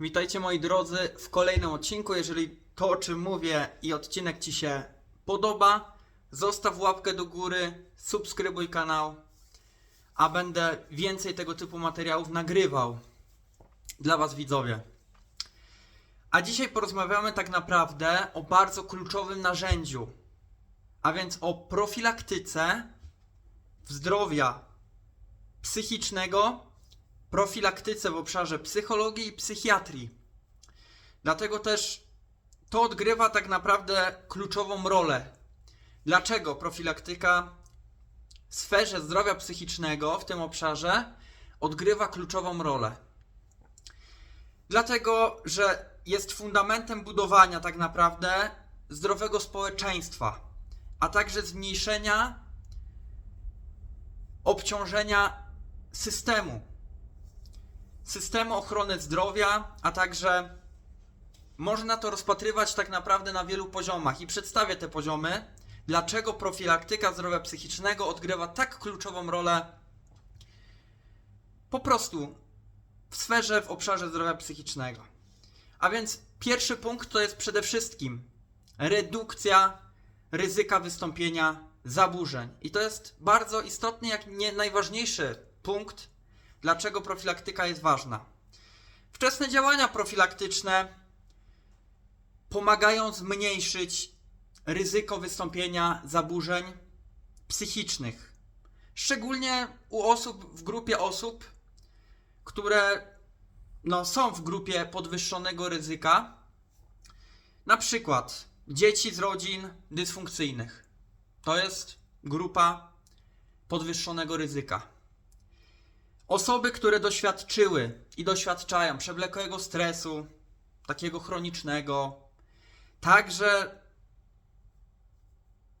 Witajcie moi drodzy w kolejnym odcinku. Jeżeli to o czym mówię i odcinek Ci się podoba, zostaw łapkę do góry, subskrybuj kanał, a będę więcej tego typu materiałów nagrywał dla Was widzowie. A dzisiaj porozmawiamy tak naprawdę o bardzo kluczowym narzędziu, a więc o profilaktyce zdrowia psychicznego profilaktyce w obszarze psychologii i psychiatrii. Dlatego też to odgrywa tak naprawdę kluczową rolę. Dlaczego profilaktyka w sferze zdrowia psychicznego w tym obszarze odgrywa kluczową rolę? Dlatego, że jest fundamentem budowania tak naprawdę zdrowego społeczeństwa, a także zmniejszenia obciążenia systemu systemu ochrony zdrowia, a także można to rozpatrywać tak naprawdę na wielu poziomach i przedstawię te poziomy, dlaczego profilaktyka zdrowia psychicznego odgrywa tak kluczową rolę po prostu w sferze, w obszarze zdrowia psychicznego. A więc pierwszy punkt to jest przede wszystkim redukcja ryzyka wystąpienia zaburzeń. I to jest bardzo istotny, jak nie najważniejszy punkt Dlaczego profilaktyka jest ważna? Wczesne działania profilaktyczne pomagają zmniejszyć ryzyko wystąpienia zaburzeń psychicznych. Szczególnie u osób, w grupie osób, które no, są w grupie podwyższonego ryzyka. Na przykład dzieci z rodzin dysfunkcyjnych. To jest grupa podwyższonego ryzyka. Osoby, które doświadczyły i doświadczają przewlekłego stresu, takiego chronicznego, także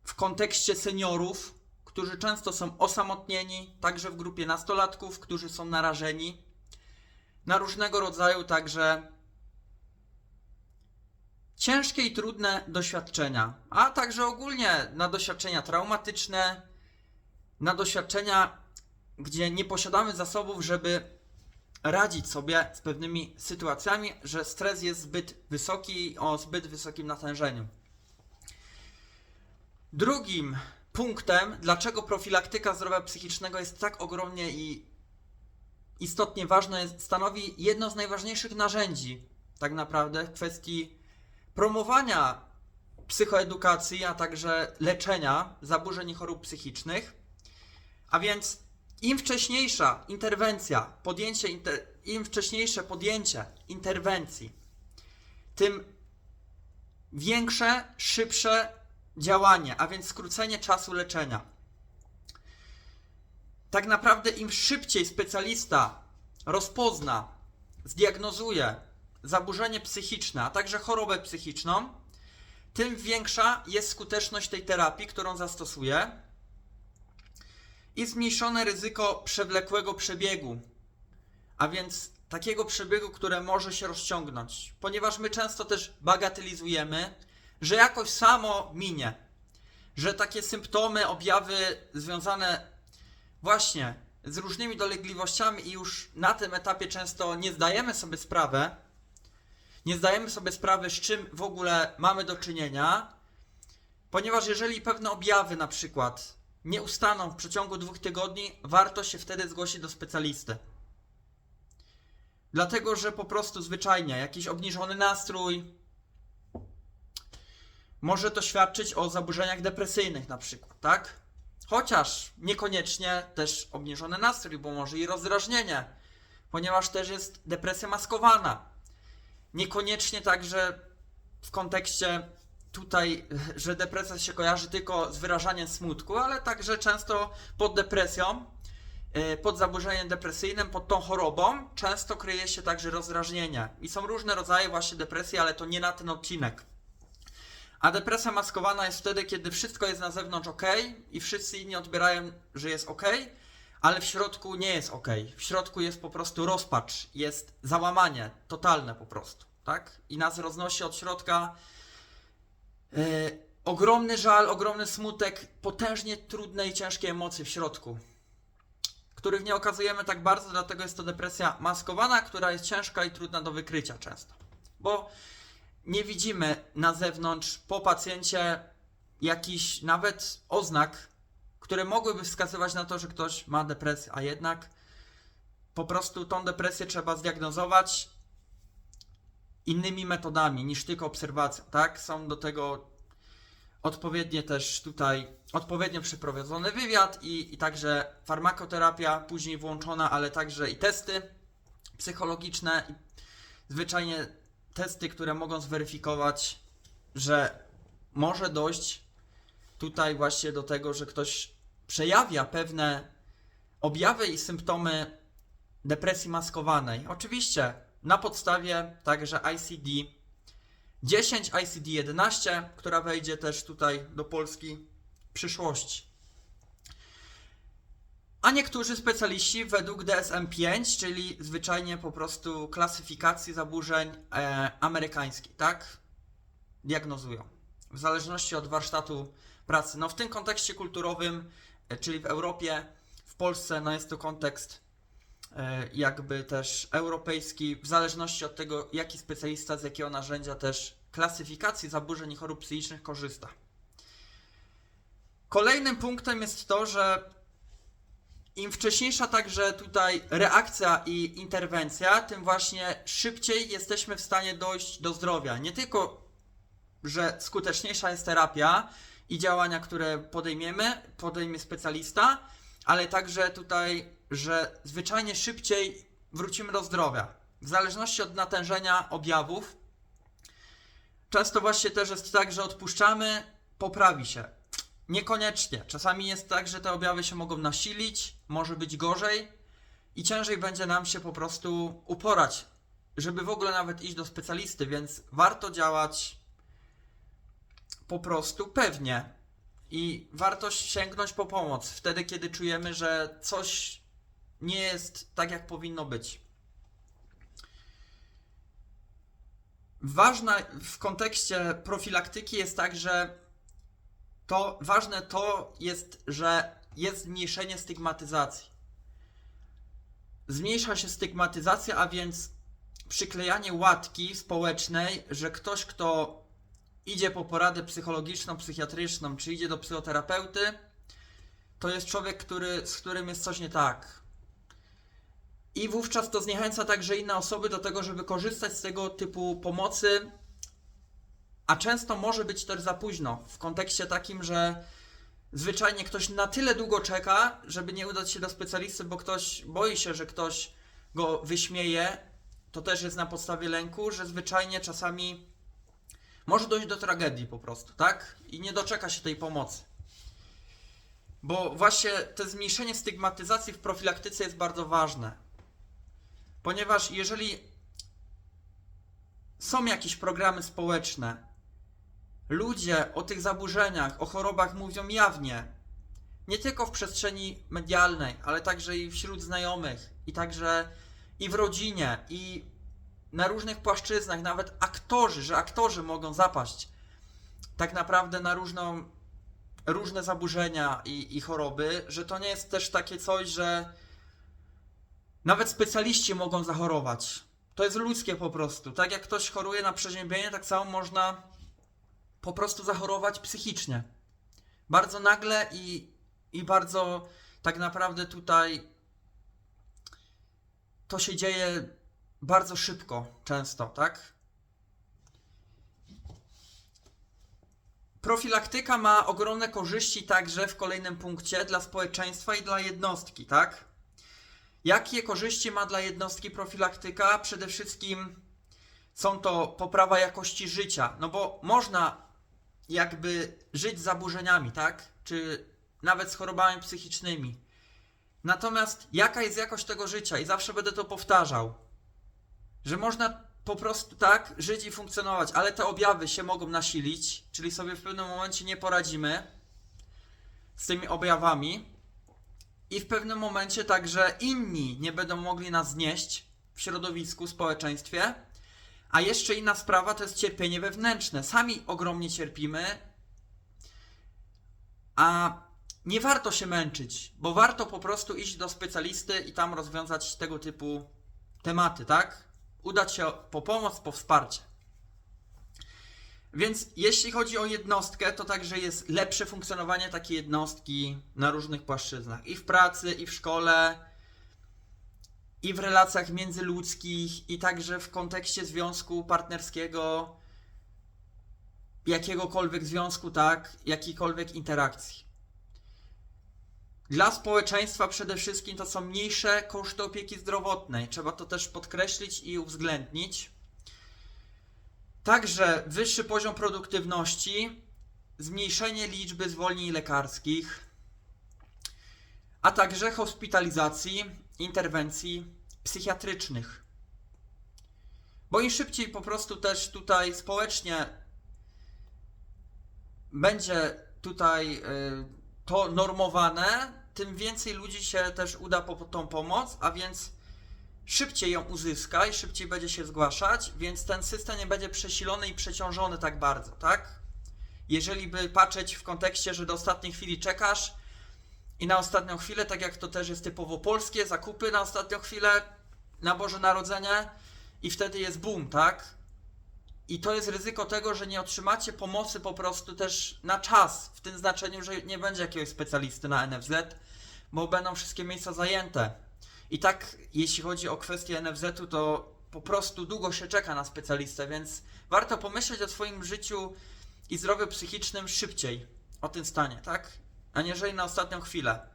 w kontekście seniorów, którzy często są osamotnieni, także w grupie nastolatków, którzy są narażeni na różnego rodzaju także ciężkie i trudne doświadczenia, a także ogólnie na doświadczenia traumatyczne, na doświadczenia gdzie nie posiadamy zasobów, żeby radzić sobie z pewnymi sytuacjami, że stres jest zbyt wysoki o zbyt wysokim natężeniu. Drugim punktem, dlaczego profilaktyka zdrowia psychicznego jest tak ogromnie i istotnie ważna, jest, stanowi jedno z najważniejszych narzędzi, tak naprawdę, w kwestii promowania psychoedukacji, a także leczenia zaburzeń i chorób psychicznych. A więc im wcześniejsza interwencja, podjęcie, inter, im wcześniejsze podjęcie interwencji, tym większe, szybsze działanie, a więc skrócenie czasu leczenia. Tak naprawdę im szybciej specjalista rozpozna, zdiagnozuje zaburzenie psychiczne, a także chorobę psychiczną, tym większa jest skuteczność tej terapii, którą zastosuje i zmniejszone ryzyko przewlekłego przebiegu, a więc takiego przebiegu, które może się rozciągnąć, ponieważ my często też bagatelizujemy, że jakoś samo minie, że takie symptomy, objawy związane właśnie z różnymi dolegliwościami i już na tym etapie często nie zdajemy sobie sprawy, nie zdajemy sobie sprawy, z czym w ogóle mamy do czynienia, ponieważ jeżeli pewne objawy na przykład nie ustaną w przeciągu dwóch tygodni, warto się wtedy zgłosić do specjalisty. Dlatego, że po prostu zwyczajnie jakiś obniżony nastrój może to świadczyć o zaburzeniach depresyjnych na przykład, tak? Chociaż niekoniecznie też obniżony nastrój, bo może i rozdrażnienie, ponieważ też jest depresja maskowana. Niekoniecznie także w kontekście tutaj, że depresja się kojarzy tylko z wyrażaniem smutku, ale także często pod depresją, e, pod zaburzeniem depresyjnym, pod tą chorobą, często kryje się także rozdrażnienie. I są różne rodzaje właśnie depresji, ale to nie na ten odcinek. A depresja maskowana jest wtedy, kiedy wszystko jest na zewnątrz ok i wszyscy inni odbierają, że jest ok, ale w środku nie jest ok. W środku jest po prostu rozpacz, jest załamanie totalne po prostu, tak? I nas roznosi od środka ogromny żal, ogromny smutek, potężnie trudne i ciężkie emocje w środku, których nie okazujemy tak bardzo, dlatego jest to depresja maskowana, która jest ciężka i trudna do wykrycia często. Bo nie widzimy na zewnątrz po pacjencie jakichś nawet oznak, które mogłyby wskazywać na to, że ktoś ma depresję, a jednak po prostu tą depresję trzeba zdiagnozować innymi metodami niż tylko obserwacją, tak? Są do tego odpowiednie też tutaj, odpowiednio przeprowadzony wywiad i, i także farmakoterapia później włączona, ale także i testy psychologiczne, i zwyczajnie testy, które mogą zweryfikować, że może dojść tutaj właśnie do tego, że ktoś przejawia pewne objawy i symptomy depresji maskowanej. Oczywiście na podstawie także ICD 10, ICD 11, która wejdzie też tutaj do Polski w przyszłości. A niektórzy specjaliści według DSM-5, czyli zwyczajnie po prostu klasyfikacji zaburzeń e, amerykańskiej, tak? Diagnozują. W zależności od warsztatu pracy. No w tym kontekście kulturowym, e, czyli w Europie, w Polsce, no jest to kontekst jakby też europejski, w zależności od tego, jaki specjalista z jakiego narzędzia też klasyfikacji zaburzeń i chorób psychicznych korzysta. Kolejnym punktem jest to, że im wcześniejsza także tutaj reakcja i interwencja, tym właśnie szybciej jesteśmy w stanie dojść do zdrowia. Nie tylko, że skuteczniejsza jest terapia i działania, które podejmiemy, podejmie specjalista, ale także tutaj, że zwyczajnie szybciej wrócimy do zdrowia. W zależności od natężenia objawów, często właśnie też jest tak, że odpuszczamy, poprawi się. Niekoniecznie. Czasami jest tak, że te objawy się mogą nasilić, może być gorzej i ciężej będzie nam się po prostu uporać, żeby w ogóle nawet iść do specjalisty, więc warto działać po prostu pewnie i warto sięgnąć po pomoc wtedy, kiedy czujemy, że coś nie jest tak, jak powinno być. Ważne w kontekście profilaktyki jest tak, że to ważne to jest, że jest zmniejszenie stygmatyzacji. Zmniejsza się stygmatyzacja, a więc przyklejanie łatki społecznej, że ktoś, kto idzie po poradę psychologiczną, psychiatryczną, czy idzie do psychoterapeuty, to jest człowiek, który, z którym jest coś nie tak. I wówczas to zniechęca także inne osoby do tego, żeby korzystać z tego typu pomocy, a często może być też za późno, w kontekście takim, że zwyczajnie ktoś na tyle długo czeka, żeby nie udać się do specjalisty, bo ktoś boi się, że ktoś go wyśmieje. To też jest na podstawie lęku, że zwyczajnie czasami może dojść do tragedii po prostu, tak? I nie doczeka się tej pomocy. Bo właśnie to zmniejszenie stygmatyzacji w profilaktyce jest bardzo ważne. Ponieważ jeżeli są jakieś programy społeczne, ludzie o tych zaburzeniach, o chorobach mówią jawnie. Nie tylko w przestrzeni medialnej, ale także i wśród znajomych, i także i w rodzinie, i na różnych płaszczyznach, nawet aktorzy, że aktorzy mogą zapaść tak naprawdę na różną, różne zaburzenia i, i choroby, że to nie jest też takie coś, że nawet specjaliści mogą zachorować. To jest ludzkie po prostu. Tak jak ktoś choruje na przeziębienie, tak samo można po prostu zachorować psychicznie. Bardzo nagle i, i bardzo tak naprawdę tutaj to się dzieje bardzo szybko, często, tak? Profilaktyka ma ogromne korzyści także w kolejnym punkcie dla społeczeństwa i dla jednostki, tak? Jakie korzyści ma dla jednostki profilaktyka? Przede wszystkim są to poprawa jakości życia, no bo można jakby żyć z zaburzeniami, tak? Czy nawet z chorobami psychicznymi. Natomiast jaka jest jakość tego życia? I zawsze będę to powtarzał, że można po prostu tak żyć i funkcjonować, ale te objawy się mogą nasilić, czyli sobie w pewnym momencie nie poradzimy z tymi objawami i w pewnym momencie także inni nie będą mogli nas znieść w środowisku, społeczeństwie. A jeszcze inna sprawa to jest cierpienie wewnętrzne. Sami ogromnie cierpimy, a nie warto się męczyć, bo warto po prostu iść do specjalisty i tam rozwiązać tego typu tematy, tak? Udać się po pomoc, po wsparcie. Więc jeśli chodzi o jednostkę, to także jest lepsze funkcjonowanie takiej jednostki na różnych płaszczyznach. I w pracy, i w szkole, i w relacjach międzyludzkich, i także w kontekście związku partnerskiego, jakiegokolwiek związku, tak, jakiejkolwiek interakcji. Dla społeczeństwa przede wszystkim to są mniejsze koszty opieki zdrowotnej. Trzeba to też podkreślić i uwzględnić. Także wyższy poziom produktywności, zmniejszenie liczby zwolnień lekarskich, a także hospitalizacji, interwencji psychiatrycznych. Bo im szybciej po prostu też tutaj społecznie będzie tutaj y, to normowane, tym więcej ludzi się też uda po tą pomoc, a więc szybciej ją uzyska i szybciej będzie się zgłaszać, więc ten system nie będzie przesilony i przeciążony tak bardzo, tak? Jeżeli by patrzeć w kontekście, że do ostatniej chwili czekasz i na ostatnią chwilę, tak jak to też jest typowo polskie, zakupy na ostatnią chwilę, na Boże Narodzenie i wtedy jest boom, tak? I to jest ryzyko tego, że nie otrzymacie pomocy po prostu też na czas, w tym znaczeniu, że nie będzie jakiegoś specjalisty na NFZ, bo będą wszystkie miejsca zajęte. I tak, jeśli chodzi o kwestię NFZ-u, to po prostu długo się czeka na specjalistę, więc warto pomyśleć o swoim życiu i zdrowiu psychicznym szybciej o tym stanie, tak? Aniżeli na ostatnią chwilę.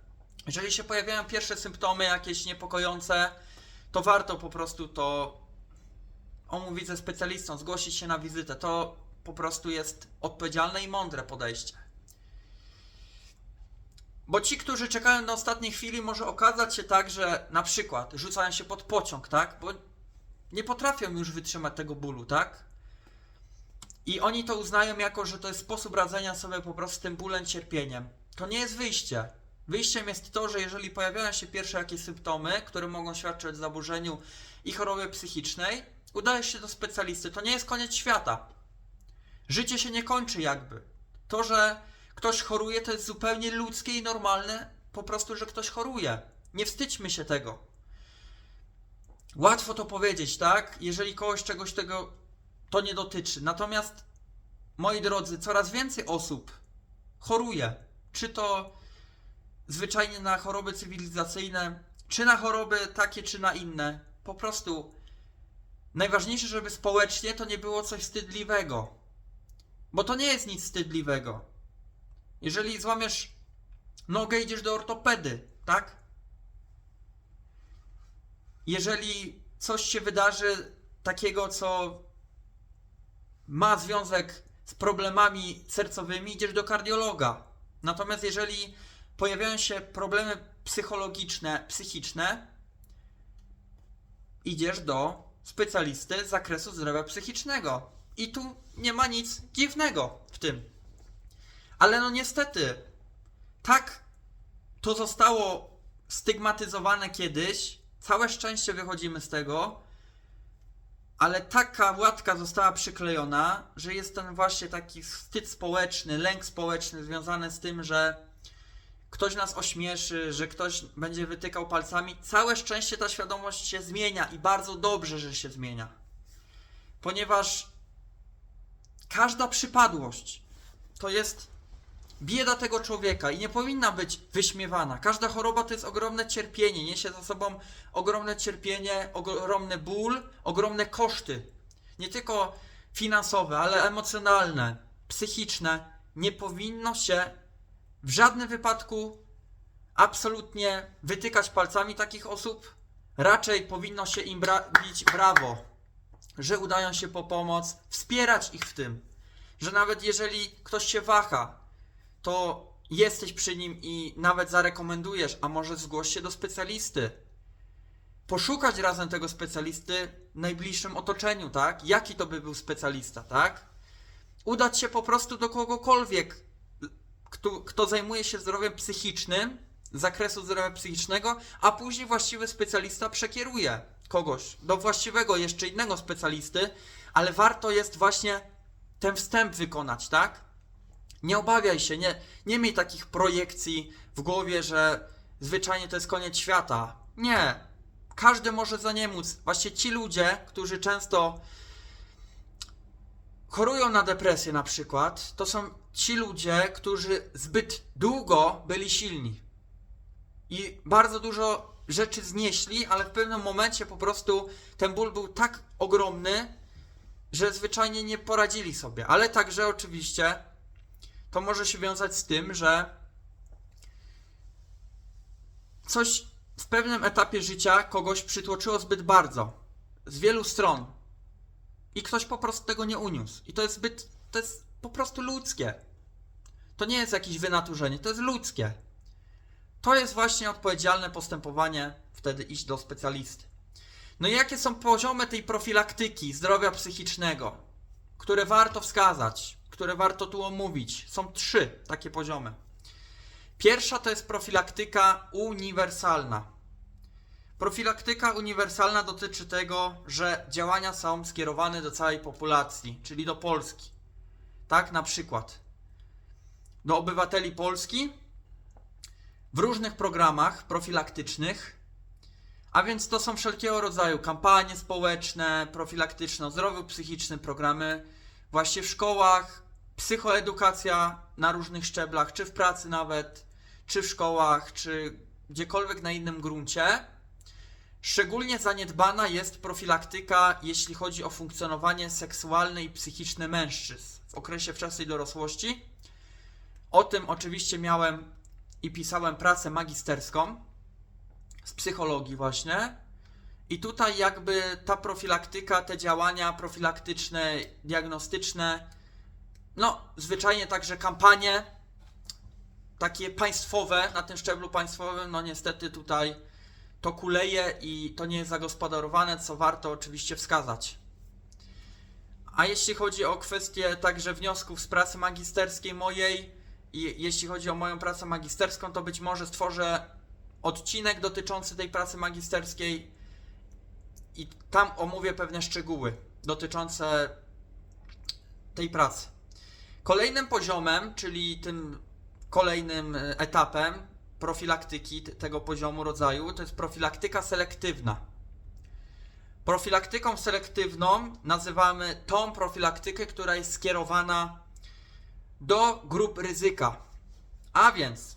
Jeżeli się pojawiają pierwsze symptomy jakieś niepokojące, to warto po prostu to omówić ze specjalistą, zgłosić się na wizytę. To po prostu jest odpowiedzialne i mądre podejście. Bo ci, którzy czekają na ostatniej chwili, może okazać się tak, że na przykład rzucają się pod pociąg, tak? Bo nie potrafią już wytrzymać tego bólu, tak? I oni to uznają jako, że to jest sposób radzenia sobie po prostu z tym bólem, cierpieniem. To nie jest wyjście. Wyjściem jest to, że jeżeli pojawiają się pierwsze jakieś symptomy, które mogą świadczyć o zaburzeniu i chorobie psychicznej, udajesz się do specjalisty. To nie jest koniec świata. Życie się nie kończy jakby. To, że ktoś choruje, to jest zupełnie ludzkie i normalne, po prostu, że ktoś choruje. Nie wstydźmy się tego. Łatwo to powiedzieć, tak? Jeżeli kogoś czegoś tego to nie dotyczy. Natomiast, moi drodzy, coraz więcej osób choruje. Czy to zwyczajnie na choroby cywilizacyjne, czy na choroby takie, czy na inne. Po prostu najważniejsze, żeby społecznie to nie było coś wstydliwego. Bo to nie jest nic wstydliwego. Jeżeli złamiesz nogę, idziesz do ortopedy, tak? Jeżeli coś się wydarzy takiego, co ma związek z problemami sercowymi, idziesz do kardiologa. Natomiast jeżeli pojawiają się problemy psychologiczne, psychiczne, idziesz do specjalisty z zakresu zdrowia psychicznego. I tu nie ma nic dziwnego w tym. Ale no niestety, tak to zostało stygmatyzowane kiedyś. Całe szczęście wychodzimy z tego, ale taka łatka została przyklejona, że jest ten właśnie taki wstyd społeczny, lęk społeczny związany z tym, że ktoś nas ośmieszy, że ktoś będzie wytykał palcami. Całe szczęście ta świadomość się zmienia i bardzo dobrze, że się zmienia. Ponieważ każda przypadłość to jest bieda tego człowieka i nie powinna być wyśmiewana. Każda choroba to jest ogromne cierpienie, niesie za sobą ogromne cierpienie, ogromny ból, ogromne koszty. Nie tylko finansowe, ale emocjonalne, psychiczne. Nie powinno się w żadnym wypadku absolutnie wytykać palcami takich osób. Raczej powinno się im bra- bić brawo, że udają się po pomoc, wspierać ich w tym. Że nawet jeżeli ktoś się waha, to jesteś przy nim i nawet zarekomendujesz, a może zgłoś się do specjalisty. Poszukać razem tego specjalisty w najbliższym otoczeniu, tak? Jaki to by był specjalista, tak? Udać się po prostu do kogokolwiek, kto, kto zajmuje się zdrowiem psychicznym, zakresu zdrowia psychicznego, a później właściwy specjalista przekieruje kogoś do właściwego, jeszcze innego specjalisty, ale warto jest właśnie ten wstęp wykonać, tak? Nie obawiaj się, nie, nie miej takich projekcji w głowie, że zwyczajnie to jest koniec świata. Nie. Każdy może za nie móc. Właśnie ci ludzie, którzy często chorują na depresję na przykład, to są ci ludzie, którzy zbyt długo byli silni. I bardzo dużo rzeczy znieśli, ale w pewnym momencie po prostu ten ból był tak ogromny, że zwyczajnie nie poradzili sobie. Ale także oczywiście to może się wiązać z tym, że coś w pewnym etapie życia kogoś przytłoczyło zbyt bardzo. Z wielu stron. I ktoś po prostu tego nie uniósł. I to jest zbyt. To jest po prostu ludzkie. To nie jest jakieś wynaturzenie, to jest ludzkie. To jest właśnie odpowiedzialne postępowanie, wtedy iść do specjalisty. No i jakie są poziomy tej profilaktyki zdrowia psychicznego, które warto wskazać, które warto tu omówić? Są trzy takie poziomy. Pierwsza to jest profilaktyka uniwersalna. Profilaktyka uniwersalna dotyczy tego, że działania są skierowane do całej populacji, czyli do Polski. Tak, na przykład do obywateli Polski w różnych programach profilaktycznych, a więc to są wszelkiego rodzaju kampanie społeczne, profilaktyczne, o zdrowiu psychicznym, programy właśnie w szkołach, psychoedukacja na różnych szczeblach, czy w pracy nawet, czy w szkołach, czy gdziekolwiek na innym gruncie. Szczególnie zaniedbana jest profilaktyka, jeśli chodzi o funkcjonowanie seksualne i psychiczne mężczyzn w okresie wczesnej dorosłości. O tym oczywiście miałem i pisałem pracę magisterską z psychologii właśnie. I tutaj jakby ta profilaktyka, te działania profilaktyczne, diagnostyczne, no zwyczajnie także kampanie takie państwowe, na tym szczeblu państwowym, no niestety tutaj to kuleje i to nie jest zagospodarowane, co warto oczywiście wskazać. A jeśli chodzi o kwestię także wniosków z pracy magisterskiej mojej, i jeśli chodzi o moją pracę magisterską, to być może stworzę odcinek dotyczący tej pracy magisterskiej i tam omówię pewne szczegóły dotyczące tej pracy. Kolejnym poziomem, czyli tym kolejnym e, etapem profilaktyki tego poziomu rodzaju, to jest profilaktyka selektywna. Profilaktyką selektywną nazywamy tą profilaktykę, która jest skierowana do grup ryzyka. A więc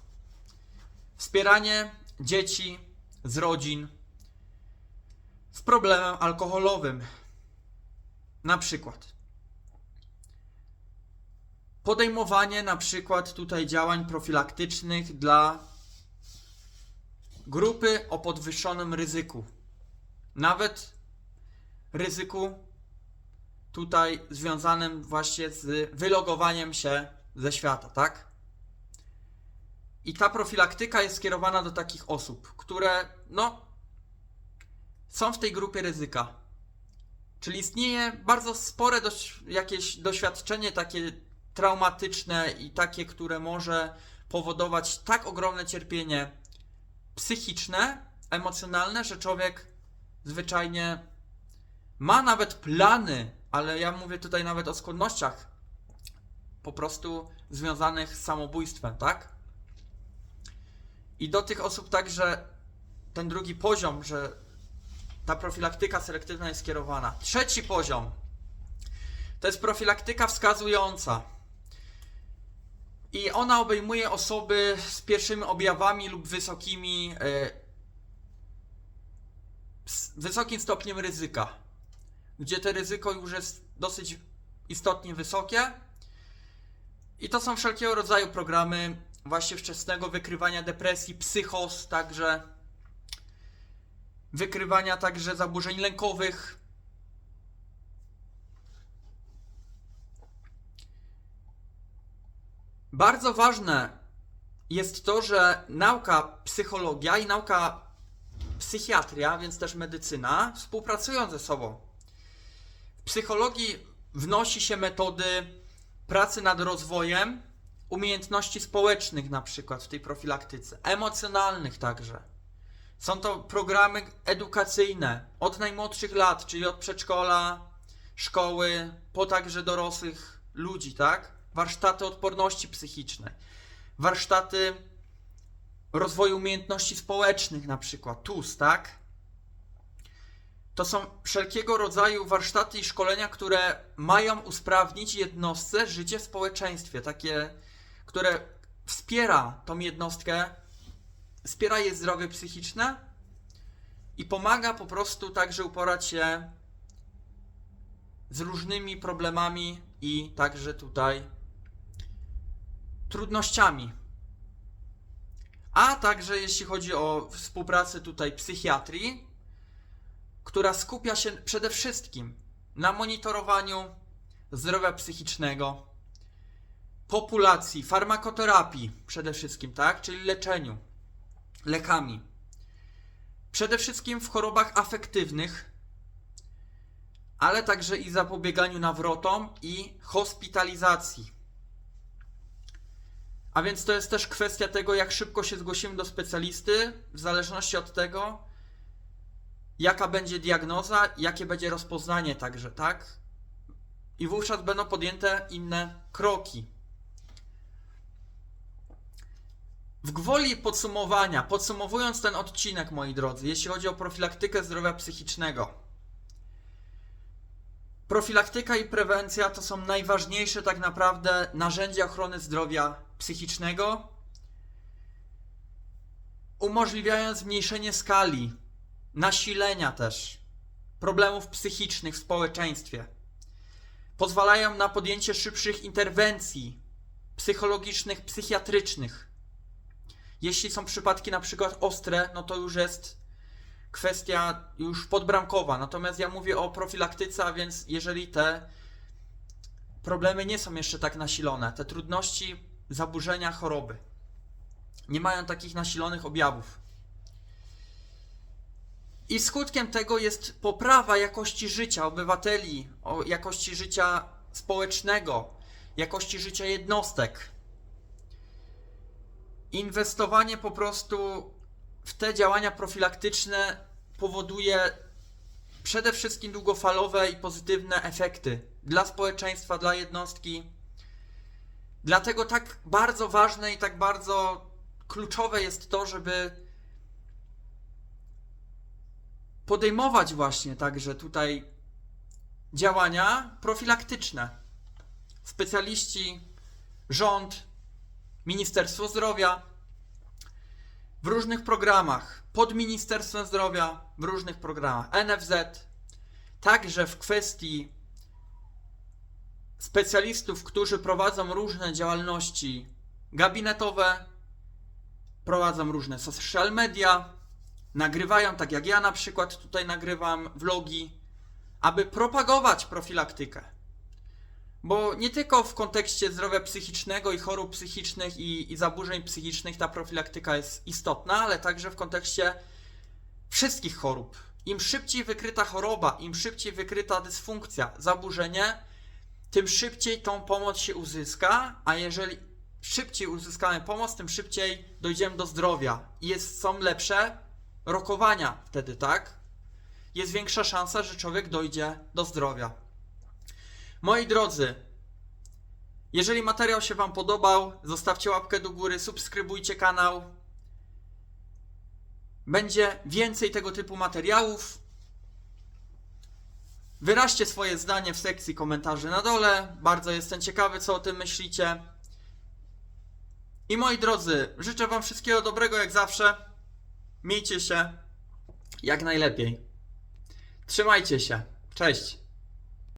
wspieranie dzieci z rodzin z problemem alkoholowym. Na przykład podejmowanie na przykład tutaj działań profilaktycznych dla grupy o podwyższonym ryzyku. Nawet ryzyku tutaj związanym właśnie z wylogowaniem się ze świata, tak? I ta profilaktyka jest skierowana do takich osób, które no są w tej grupie ryzyka. Czyli istnieje bardzo spore dość, jakieś doświadczenie takie traumatyczne i takie, które może powodować tak ogromne cierpienie psychiczne, emocjonalne, że człowiek zwyczajnie ma nawet plany, ale ja mówię tutaj nawet o skłonnościach po prostu związanych z samobójstwem, tak? I do tych osób także ten drugi poziom, że ta profilaktyka selektywna jest skierowana. Trzeci poziom to jest profilaktyka wskazująca. I ona obejmuje osoby z pierwszymi objawami lub wysokimi, e, z wysokim stopniem ryzyka, gdzie to ryzyko już jest dosyć istotnie wysokie. I to są wszelkiego rodzaju programy właśnie wczesnego wykrywania depresji, psychos, także wykrywania także zaburzeń lękowych. Bardzo ważne jest to, że nauka psychologia i nauka psychiatria, więc też medycyna, współpracują ze sobą. W psychologii wnosi się metody pracy nad rozwojem umiejętności społecznych, na przykład w tej profilaktyce, emocjonalnych także. Są to programy edukacyjne od najmłodszych lat, czyli od przedszkola, szkoły, po także dorosłych ludzi, tak? Warsztaty odporności psychicznej, warsztaty rozwoju umiejętności społecznych, na przykład TUS, tak? To są wszelkiego rodzaju warsztaty i szkolenia, które mają usprawnić jednostce życie w społeczeństwie, takie, które wspiera tą jednostkę, wspiera jej zdrowie psychiczne i pomaga po prostu także uporać się z różnymi problemami i także tutaj trudnościami. A także jeśli chodzi o współpracę tutaj psychiatrii, która skupia się przede wszystkim na monitorowaniu zdrowia psychicznego, populacji, farmakoterapii przede wszystkim, tak? Czyli leczeniu lekami. Przede wszystkim w chorobach afektywnych, ale także i zapobieganiu nawrotom i hospitalizacji. A więc to jest też kwestia tego, jak szybko się zgłosimy do specjalisty, w zależności od tego, jaka będzie diagnoza, jakie będzie rozpoznanie także, tak? I wówczas będą podjęte inne kroki. W gwoli podsumowania, podsumowując ten odcinek, moi drodzy, jeśli chodzi o profilaktykę zdrowia psychicznego. Profilaktyka i prewencja to są najważniejsze tak naprawdę narzędzia ochrony zdrowia psychicznego, umożliwiając zmniejszenie skali nasilenia też problemów psychicznych w społeczeństwie. Pozwalają na podjęcie szybszych interwencji psychologicznych, psychiatrycznych. Jeśli są przypadki na przykład ostre, no to już jest kwestia już podbramkowa. Natomiast ja mówię o profilaktyce, a więc jeżeli te problemy nie są jeszcze tak nasilone, te trudności, zaburzenia, choroby nie mają takich nasilonych objawów. I skutkiem tego jest poprawa jakości życia obywateli, jakości życia społecznego, jakości życia jednostek. Inwestowanie po prostu w te działania profilaktyczne powoduje przede wszystkim długofalowe i pozytywne efekty dla społeczeństwa, dla jednostki. Dlatego tak bardzo ważne i tak bardzo kluczowe jest to, żeby podejmować właśnie także tutaj działania profilaktyczne. Specjaliści, rząd, Ministerstwo Zdrowia w różnych programach, pod Ministerstwem Zdrowia w różnych programach, NFZ, także w kwestii specjalistów, którzy prowadzą różne działalności gabinetowe, prowadzą różne social media, nagrywają, tak jak ja na przykład tutaj nagrywam vlogi, aby propagować profilaktykę. Bo nie tylko w kontekście zdrowia psychicznego i chorób psychicznych i, i zaburzeń psychicznych ta profilaktyka jest istotna, ale także w kontekście wszystkich chorób. Im szybciej wykryta choroba, im szybciej wykryta dysfunkcja, zaburzenie, tym szybciej tą pomoc się uzyska, a jeżeli szybciej uzyskamy pomoc, tym szybciej dojdziemy do zdrowia. I jest, są lepsze rokowania wtedy, tak? Jest większa szansa, że człowiek dojdzie do zdrowia. Moi drodzy, jeżeli materiał się Wam podobał, zostawcie łapkę do góry, subskrybujcie kanał. Będzie więcej tego typu materiałów. Wyraźcie swoje zdanie w sekcji komentarzy na dole. Bardzo jestem ciekawy, co o tym myślicie. I moi drodzy, życzę Wam wszystkiego dobrego jak zawsze. Miejcie się jak najlepiej. Trzymajcie się. Cześć.